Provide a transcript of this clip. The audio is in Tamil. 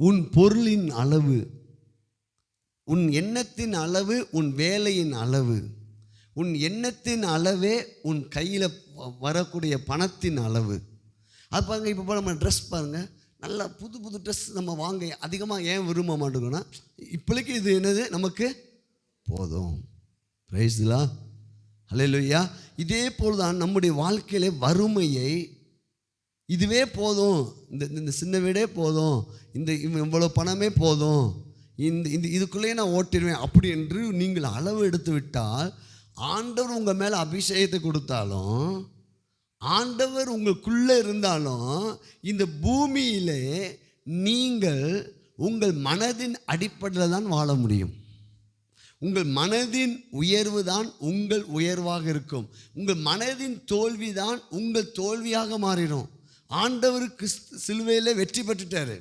உன் பொருளின் அளவு உன் எண்ணத்தின் அளவு உன் வேலையின் அளவு உன் எண்ணத்தின் அளவே உன் கையில் வரக்கூடிய பணத்தின் அளவு. அது பாருங்க இப்போ நம்ம ட்ரெஸ் பாருங்கள் நல்லா புது புது ட்ரெஸ் நம்ம வாங்க அதிகமாக ஏன் விரும்ப மாட்டோம்னா இப்போதைக்கு இது என்னது? நமக்கு போதும். பிரைஸ்லா ஹalleluya இதே போல் தான் நம்முடைய வாழ்க்கையிலே வறுமையை இதுவே போதும். இந்த இந்த சின்ன வீடே போதும். இந்த இவ்வளோ பணமே போதும். இந்த இந்த இதுக்குள்ளேயே நான் ஓட்டிடுவேன். அப்படி என்று நீங்கள் அளவு எடுத்து விட்டால் ஆண்டவர் உங்கள் மேலே அபிஷேகத்தை கொடுத்தாலும் ஆண்டவர் உங்களுக்குள்ளே இருந்தாலும் இந்த பூமியிலே நீங்கள் உங்கள் மனதின் அடிப்படையில் தான் வாழ முடியும். உங்கள் மனதின் உயர்வு தான் உங்கள் உயர்வாக இருக்கும். உங்கள் மனதின் தோல்வி தான் உங்கள் தோல்வியாக மாறிடும். ஆண்டவர் கிறிஸ்து சிலுவையில் வெற்றி பெற்றுட்டாரு.